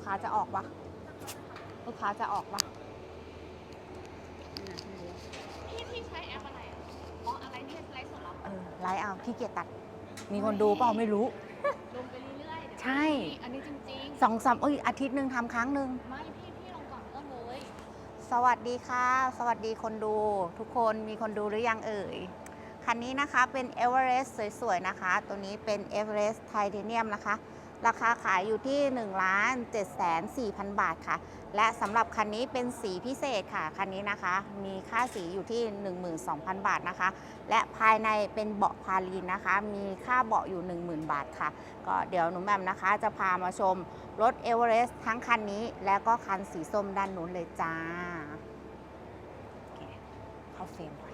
กค้าจะออกปะลูกค้าจะออกปะพี่พี่ใช้แอปอะไรอะอ๋ออะไรที่ไลฟ์สดเหรอเออไลฟ์เอาขี้เกียจตัด มีคนดูเปล่าไม่รู้ ลงไปเรื่อยๆเดี๋ยวใช่อันนี้จริงสองสามเอ้ยอาทิตย์หนึ่งทำครั้งหนึ่ง ๆ ไม่พี่พี่ลงก่อนเริ่มเลย สวัสดีค่ะ สวัสดีคนดูทุกคนมีคนดูหรือยังเอ่ย คันนี้นะคะเป็น e v e r e s t สวย ๆ นะคะ ตัวนี้เป็น e v e r e s t Titanium นะคะ ราคาขายอยู่ที่1 7 4 0 0 0บาทค่ะ และสำหรับคันนี้เป็นสีพิเศษค่ะ คันนี้นะคะ มีค่าสีอยู่ที่ 12,000 บาทนะคะ และภายในเป็นเบาะพาลีนนะคะ มีค่าเบาะอยู่ 10,000 บาทค่ะ ก็เดี๋ยวหนูแหม่มนะคะ จะพามาชมรถ e v e r e s t ทั้งคันนี้ และก็คันสีส้มด้านนู้นเลยจ้าโอเคเข้าเฟรมก่อ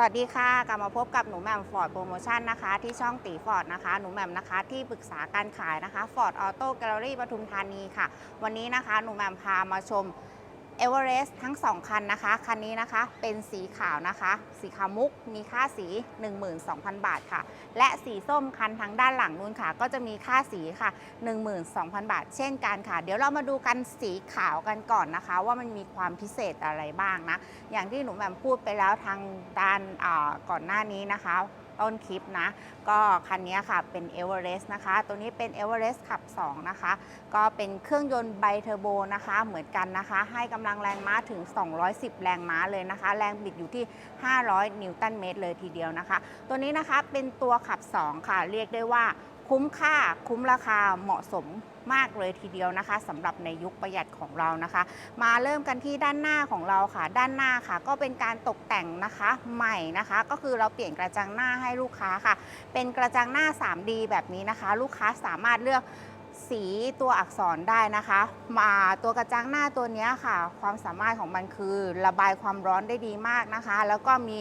สวัสดีค่ะกลับมาพบกับหนูแหม่มฟอร์ดโปรโมชั่นนะคะ ที่ช่องตีฟอร์ดนะคะหนูแหม่มนะคะที่ปรึกษาการขายนะคะฟอร์ดออโต้แกลเลอรี่ปทุมธานีค่ะ วันนี้นะคะหนูแหม่มพามาชม เอเวอเรสต์ทั้ง 2 คันนะคะ คันนี้นะคะเป็นสีขาวนะคะ สีขาวมุกมีค่าสี 12,000 บาทค่ะ และสีส้มคันทางด้านหลังนู้นค่ะ ก็จะมีค่าสีค่ะ 12,000 บาท เช่นกันค่ะ เดี๋ยวเรามาดูกันสีขาวกันก่อนนะคะ ว่ามันมีความพิเศษอะไรบ้างนะ อย่างที่หนูแหม่มพูดไปแล้วทางด้านก่อนหน้านี้นะคะ ต้นคลิปนะ ก็คันนี้ค่ะเป็น e v e r e s t นะคะ ตัวนี้เป็น e v e r e s t ขับ 2 นะคะ ก็เป็นเครื่องยนต์ไบเทอร์โบนะคะ เหมือนกันนะคะ ให้กำลังแรงม้าถึง 210 แรงม้าเลยนะคะ แรงบิดอยู่ที่ 500 นิวตันเมตรเลยทีเดียวนะคะ ตัวนี้นะคะเป็นตัวขับ 2 ค่ะ เรียกได้ว่า คุ้มค่าคุ้มราคาเหมาะสมมากเลยทีเดียวนะคะสำหรับในยุคประหยัดของเรานะคะ มาเริ่มกันที่ด้านหน้าของเราค่ะ ด้านหน้าค่ะ ก็เป็นการตกแต่งนะคะใหม่นะคะ ก็คือเราเปลี่ยนกระจังหน้าให้ลูกค้าค่ะ เป็นกระจังหน้า 3D แบบนี้นะคะ ลูกค้าสามารถเลือก สีตัวอักษรได้นะคะ มาตัวกระจังหน้าตัวนี้ค่ะ ความสามารถของมันคือระบายความร้อนได้ดีมากนะคะ แล้วก็มี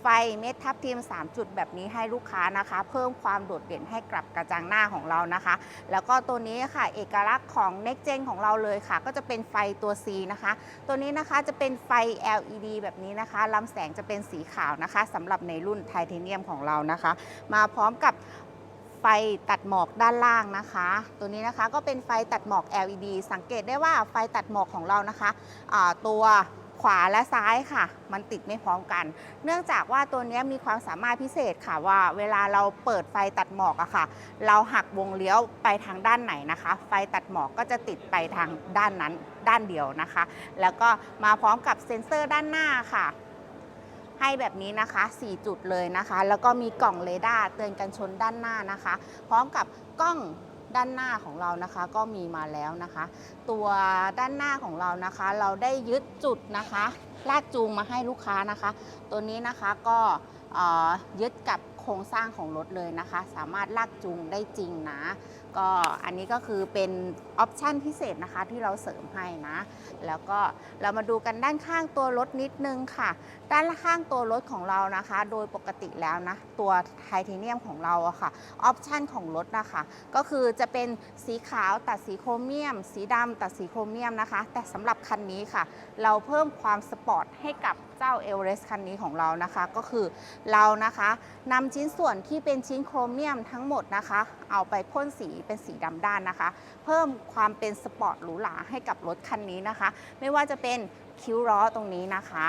ไฟเม็ดทับทิม 3 จุดแบบนี้ให้ลูกค้านะคะ เพิ่มความโดดเด่นให้กับกระจังหน้าของเรานะคะ แล้วก็ตัวนี้ค่ะ เอกลักษณ์ของ Next Gen ของเราเลยค่ะ ก็จะเป็นไฟตัว C นะคะ ตัวนี้นะคะจะเป็นไฟ LED แบบนี้นะคะลำแสงจะเป็นสีขาวนะคะสำหรับในรุ่นไทเทเนียมของเรานะคะ มาพร้อมกับ ไฟตัดหมอกด้านล่างนะคะ ตัวนี้นะคะก็เป็นไฟตัดหมอก LED สังเกตได้ว่าไฟตัดหมอกของเรานะคะอ่าตัวขวาและซ้ายค่ะ มันติดไม่พร้อมกัน เนื่องจากว่าตัวนี้มีความสามารถพิเศษค่ะว่าเวลาเราเปิดไฟตัดหมอกอะค่ะ เราหักวงเลี้ยวไปทางด้านไหนนะคะ ไฟตัดหมอกก็จะติดไปทางด้านนั้นด้านเดียวนะคะ แล้วก็มาพร้อมกับเซ็นเซอร์ด้านหน้าค่ะ ให้แบบนี้นะคะ 4 จุดเลยนะคะ แล้วก็มีกล่องเรดาร์เตือนกันชนด้านหน้านะคะ พร้อมกับกล้องด้านหน้าของเรานะคะก็มีมาแล้วนะคะ ตัวด้านหน้าของเรานะคะ เราได้ยึดจุดนะคะ ลากจูงมาให้ลูกค้านะคะ ตัวนี้นะคะก็เอ่ยึดกับ โครงสร้างของรถเลยนะคะ สามารถลากจูงได้จริงนะ ก็อันนี้ก็คือเป็นออปชันพิเศษนะคะที่เราเสริมให้นะ แล้วก็เรามาดูกันด้านข้างตัวรถนิดนึงค่ะ ด้านข้างตัวรถของเรานะคะ โดยปกติแล้วนะ ตัวไทเทเนียมของเราอะค่ะออปชันของรถนะคะ ก็คือจะเป็นสีขาวตัดสีโครเมียม สีดำตัดสีโครเมียมนะคะ แต่สำหรับคันนี้ค่ะ เราเพิ่มความสปอร์ตให้กับเจ้าเอเวอเรสต์คันนี้ของเรานะคะ ก็คือเรานะคะนำชิ้นส่วนที่เป็นชิ้นโครเมียมทั้งหมดนะคะ เอาไปพ่นสีเป็นสีดำด้านนะคะ เพิ่มความเป็นสปอร์ตหรูหราให้กับรถคันนี้นะคะ ไม่ว่าจะเป็นคิ้วล้อตรงนี้นะคะ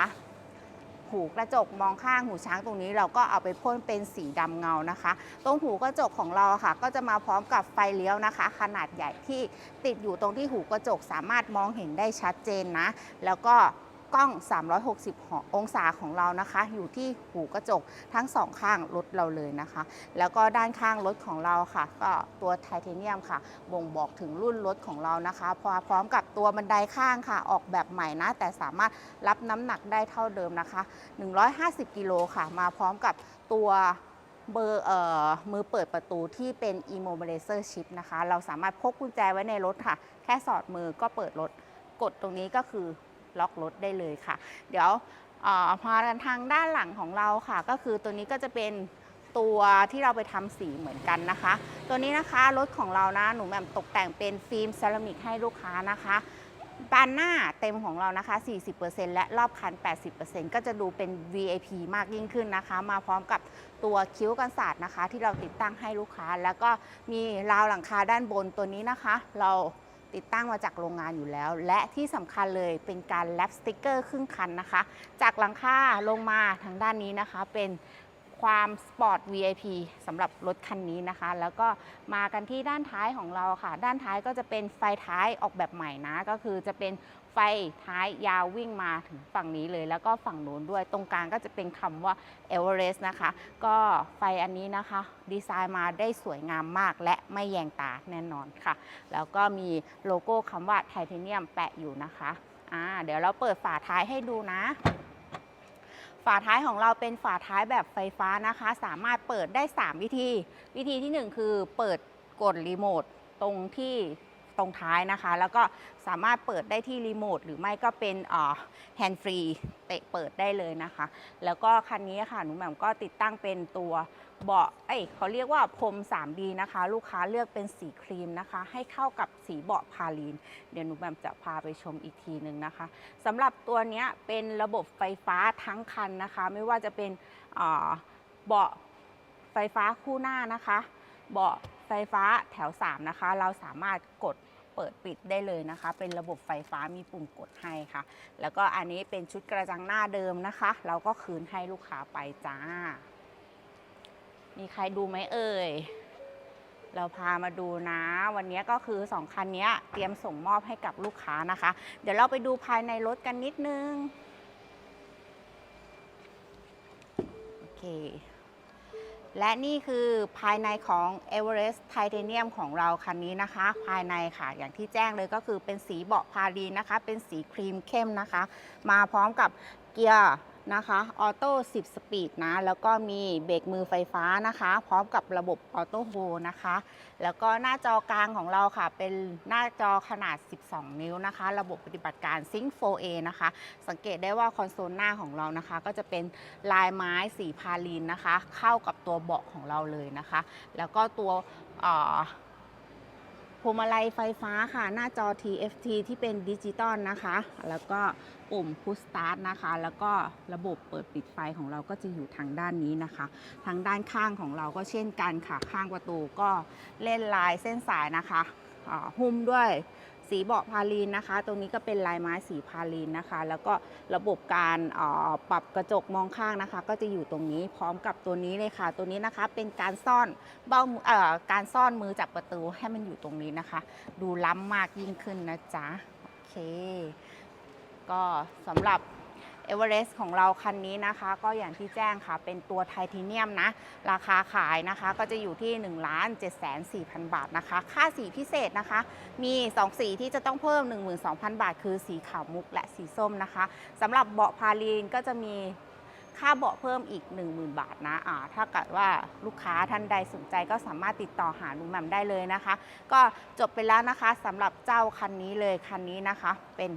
หูกระจกมองข้างหูช้างตรงนี้เราก็เอาไปพ่นเป็นสีดำเงานะคะ ตรงหูกระจกของเราค่ะ ก็จะมาพร้อมกับไฟเลี้ยวนะคะ ขนาดใหญ่ที่ติดอยู่ตรงที่หูกระจกสามารถมองเห็นได้ชัดเจนนะ แล้วก็ กล้อง 360 องศาของเรานะคะ อยู่ที่หูกระจกทั้งสองข้างรถเราเลยนะคะ แล้วก็ด้านข้างรถของเราค่ะ ก็ตัวไทเทเนียมค่ะ บ่งบอกถึงรุ่นรถของเรานะคะพอพร้อมกับตัวบันไดข้างค่ะ ออกแบบใหม่นะ แต่สามารถรับน้ำหนักได้เท่าเดิมนะคะ 150 กิโลค่ะ มาพร้อมกับตัวเบอร์เอ่อมือเปิดประตูที่เป็น immobilizer chip นะคะ เราสามารถพกกุญแจไว้ในรถค่ะ แค่สอดมือก็เปิดรถ กดตรงนี้ก็คือ ล็อกรถได้เลยค่ะ เดี๋ยวเออมาทางด้านหลังของเราค่ะ ก็คือตัวนี้ก็จะเป็นตัวที่เราไปทำสีเหมือนกันนะคะ ตัวนี้นะคะรถของเรานะหนูแหม่มตกแต่งเป็นฟิล์มเซรามิกให้ลูกค้านะคะบานหน้าเต็มของเรานะคะ 40%และรอบคัน 80%ก็จะดูเป็น VIP มากยิ่งขึ้นนะคะ มาพร้อมกับตัวคิ้วกันศาสตร์นะคะ ที่เราติดตั้งให้ลูกค้า แล้วก็มีราวหลังคาด้านบนตัวนี้นะคะ เรา ติดตั้งมาจากโรงงานอยู่แล้ว และที่สำคัญเลยเป็นการแลปสติกเกอร์ครึ่งคันนะคะ จากหลังคาลงมาทางด้านนี้นะคะเป็นความสปอร์ต VIP สำหรับรถคันนี้นะคะ แล้วก็มากันที่ด้านท้ายของเราค่ะ ด้านท้ายก็จะเป็นไฟท้ายออกแบบใหม่นะ ก็คือจะเป็น ไฟท้ายยาววิ่งมาถึงฝั่งนี้เลย แล้วก็ฝั่งโน้นด้วยตรงกลางก็จะเป็นคำว่า Everest นะคะ ก็ไฟอันนี้นะคะ ดีไซน์มาได้สวยงามมากและไม่แยงตาแน่นอนค่ะ แล้วก็มีโลโก้คำว่าไทเทเนียมแปะอยู่นะคะอ่าเดี๋ยวเราเปิดฝาท้ายให้ดูนะฝาท้ายของเราเป็นฝาท้ายแบบไฟฟ้านะคะ สามารถเปิดได้ 3 วิธี วิธีที่ 1 คือเปิดกดรีโมทตรงที่ ตรงท้ายนะคะ แล้วก็สามารถเปิดได้ที่รีโมทหรือไม่ก็เป็นแฮนด์ฟรีเตะเปิดได้เลยนะคะ แล้วก็คันนี้ค่ะหนูแหม่มก็ติดตั้งเป็นตัวเบาะเอ้ยเขาเรียกว่าพรม 3D นะคะ ลูกค้าเลือกเป็นสีครีมนะคะ ให้เข้ากับสีเบาะพาลีน เดี๋ยวหนูแหม่มจะพาไปชมอีกทีหนึ่งนะคะสำหรับตัวนี้เป็นระบบไฟฟ้าทั้งคันนะคะ ไม่ว่าจะเป็นเบาะไฟฟ้าคู่หน้านะคะ เบาะ ไฟฟ้าแถว 3 นะคะ เราสามารถกดเปิดปิดได้เลยนะคะ เป็นระบบไฟฟ้ามีปุ่มกดให้ค่ะ แล้วก็อันนี้เป็นชุดกระจังหน้าเดิมนะคะ เราก็คืนให้ลูกค้าไปจ้า มีใครดูไหมเอ่ยเราพามาดูนะ วันนี้ก็คือ 2 คันนี้เตรียมส่งมอบให้กับลูกค้านะคะ เดี๋ยวเราไปดูภายในรถกันนิดนึง โอเค และนี่คือภายในของ Everest Titanium ของเราคันนี้นะคะ ภายในค่ะ อย่างที่แจ้งเลยก็คือเป็นสีเบาะพาดีนะคะ เป็นสีครีมเข้มนะคะ มาพร้อมกับเกียร์ นะคะออโต้10 สปีดนะ แล้วก็มีเบรกมือไฟฟ้านะคะ พร้อมกับระบบออโต้โฮนะคะ แล้วก็หน้าจอกลางของเราค่ะ เป็นหน้าจอขนาด 12 นิ้วนะคะ ระบบปฏิบัติการ Sync 4A นะคะ สังเกตได้ว่าคอนโซลหน้าของเรานะคะ ก็จะเป็นลายไม้สีพาลีนนะคะ เข้ากับตัวเบาะของเราเลยนะคะ แล้วก็ตัวออ พวงมาลัยไฟฟ้าค่ะ หน้าจอ TFT ที่เป็นดิจิตอลนะคะ แล้วก็ปุ่ม Push Start นะคะ แล้วก็ระบบเปิดปิดไฟของเราก็จะอยู่ทางด้านนี้นะคะ ทางด้านข้างของเราก็เช่นกันค่ะ ข้างประตูก็เล่นลายเส้นสายนะคะหุ้มด้วย สีเบาะพาลีนนะคะ ตรงนี้ก็เป็นลายไม้สีพาลีนนะคะ แล้วก็ระบบการปรับกระจกมองข้างนะคะ ก็จะอยู่ตรงนี้พร้อมกับตัวนี้เลยค่ะ ตัวนี้นะคะเป็นการซ่อนเบ้าการซ่อนมือจับประตูให้มันอยู่ตรงนี้นะคะ ดูล้ำมากยิ่งขึ้นนะจ๊ะโอเค ก็สำหรับ เอเวอเรสต์ของเราคันนี้นะคะ ก็อย่างที่แจ้งค่ะเป็นตัวไทเทเนียมนะ ราคาขายนะคะก็จะอยู่ที่1 7 4 0 0 0บาทนะคะ ค่าสีพิเศษนะคะ มี 2 สีที่จะต้องเพิ่ม 12,000 บาท คือสีขาวมุกและสีส้มนะคะสำหรับเบาะพาลีนก็จะมีค่าเบาะเพิ่มอีก 10,000 บาทนะอ่าถ้าเกิดว่าลูกค้าท่านใดสนใจก็สามารถติดต่อหาหนูแหม่มได้เลยนะคะ ก็จบไปแล้วนะคะสำหรับเจ้าคันนี้เลยคันนี้นะคะ เป็น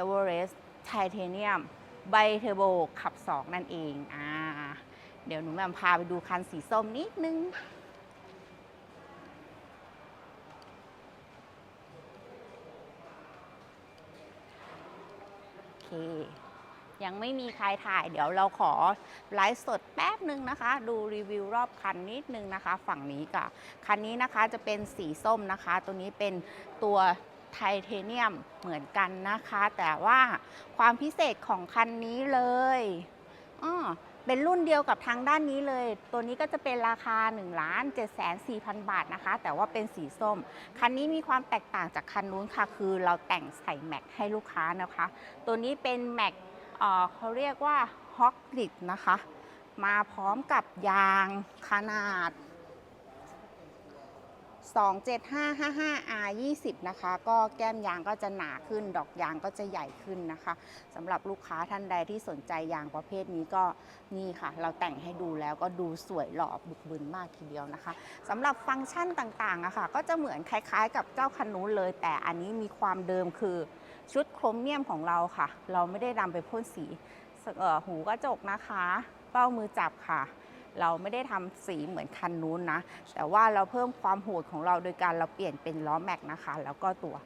Everest Titanium ไบเทอร์โบขับ 2 นั่นเองอ่าเดี๋ยวหนูแม่มพาไปดูคันสีส้มนิดนึงโอเคยังไม่มีใครถ่ายเดี๋ยวเราขอไลฟ์สดแป๊บหนึ่งนะคะ ดูรีวิวรอบคันนิดนึงนะคะ ฝั่งนี้กับคันนี้นะคะจะเป็นสีส้มนะคะ ตัวนี้เป็นตัว ไทเทเนียมเหมือนกันนะคะ แต่ว่าความพิเศษของคันนี้เลยอ้อเป็นรุ่นเดียวกับทางด้านนี้เลย ตัวนี้ก็จะเป็นราคา1 7 4 0 0 0 บาทนะคะ แต่ว่าเป็นสีส้ม คันนี้มีความแตกต่างจากคันนู้นค่ะ คือเราแต่งใส่แม็กให้ลูกค้านะคะ ตัวนี้เป็นแม็กเอ่อเขาเรียกว่าฮอกลิดนะคะ มาพร้อมกับยางขนาด 27555R 20 นะคะ ก็แก้มยางก็จะหนาขึ้น ดอกยางก็จะใหญ่ขึ้นนะคะสำหรับลูกค้าท่านใดที่สนใจยางประเภทนี้ก็นี่ค่ะ เราแต่งให้ดูแล้วก็ดูสวยหล่อบุกบึนมากทีเดียวนะคะสำหรับฟังก์ชันต่างๆอะค่ะ ก็จะเหมือนคล้ายๆ กับเจ้าคันนู้นเลย แต่อันนี้มีความเดิมคือชุดโครเมียมของเราค่ะ เราไม่ได้นำไปพ่นสีเออหูกระจกนะคะ เป้ามือจับค่ะ เราไม่ได้ทำสีเหมือนคันนู้นนะ แต่ว่าเราเพิ่มความโหดของเราโดยการเราเปลี่ยนเป็นล้อแม็กนะคะ แล้วก็ตัว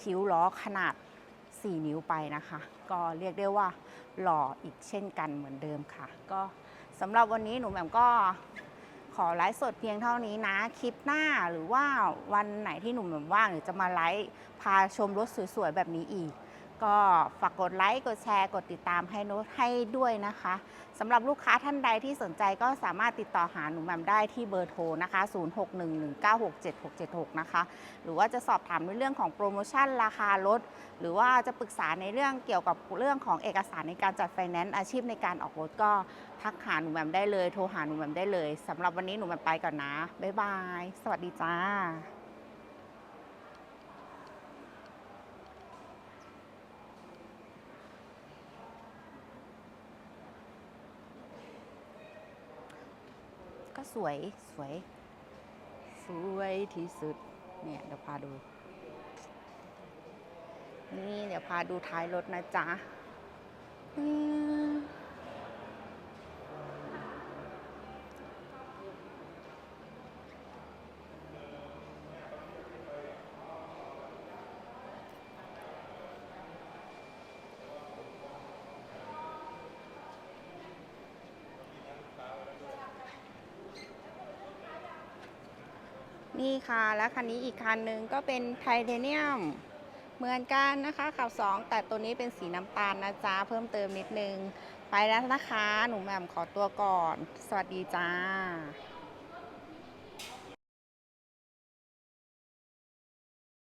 คิ้วล้อขนาด 4 นิ้วไปนะคะ ก็เรียกได้ว่าหล่ออีกเช่นกันเหมือนเดิมค่ะ ก็สำหรับวันนี้หนูแหม่มก็ขอไลฟ์สดเพียงเท่านี้นะ คลิปหน้าหรือว่าวันไหนที่หนูแหม่มว่างหรือจะมาไลฟ์พาชมรถสวยๆ แบบนี้อีก ก็ฝากกดไลค์ กดแชร์ กดติดตามให้น้ตให้ด้วยนะคะสำหรับลูกค้าท่านใดที่สนใจก็สามารถติดต่อหาหนูแหม่มได้ที่เบอร์โทรนะคะ 0611967666นะคะ หรือว่าจะสอบถามในเรื่องของโปรโมชั่นราคารถ หรือว่าจะปรึกษาในเรื่องเกี่ยวกับเรื่องของเอกสารในการจัดไฟแนนซ์อาชีพในการออกรถก็ทักหาหนูแหม่มได้เลย โทรหาหนูแหม่มได้เลยสำหรับวันนี้หนูแหม่มไปก่อนนะบ๊ายบาย สวัสดีจ้า สวยสวย สวยที่สุด เนี่ยเดี๋ยวพาดู นี่เดี๋ยวพาดูท้ายรถนะจ๊ะ นี่ค่ะ แล้วคันนี้อีกคันหนึ่งก็เป็นไทเทเนียม เหมือนกันนะคะขับ 2 แต่ตัวนี้เป็นสีน้ำตาลนะจ๊ะ เพิ่มเติมนิดนึง ไปแล้วนะคะ หนูแหม่มขอตัวก่อน สวัสดีจ้า